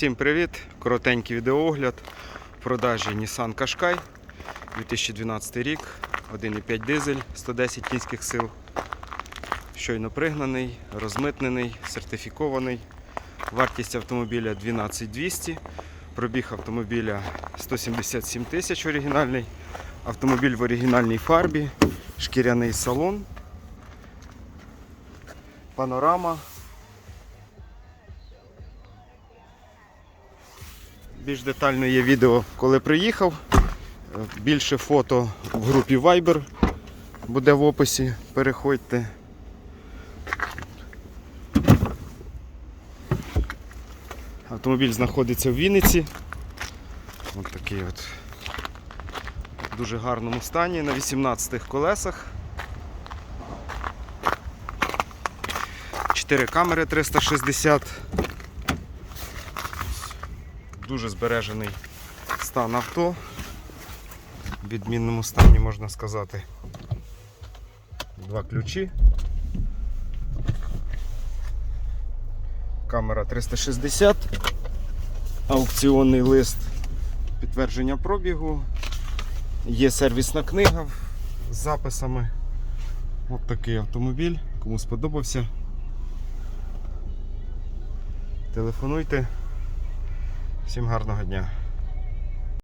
Всім привіт! Коротенький відеоогляд. Продажі Nissan Qashqai 2012 рік, 1,5 дизель, 110 кінських сил. Щойно пригнаний, розмитнений, сертифікований. Вартість автомобіля 12200. Пробіг автомобіля 177 тисяч оригінальний. Автомобіль в оригінальній фарбі, шкіряний салон, панорама. Більш детально є відео, коли приїхав. Більше фото в групі Viber буде в описі. Переходьте. Автомобіль знаходиться в Вінниці. Ось такий от в дуже гарному стані на 18 колесах. 4 камери 360. Дуже збережений стан авто. В відмінному стані можна сказати. Два ключі. Камера 360. Аукціонний лист підтвердження пробігу. Є сервісна книга з записами. От такий автомобіль. Кому сподобався. Телефонуйте. Всім гарного дня.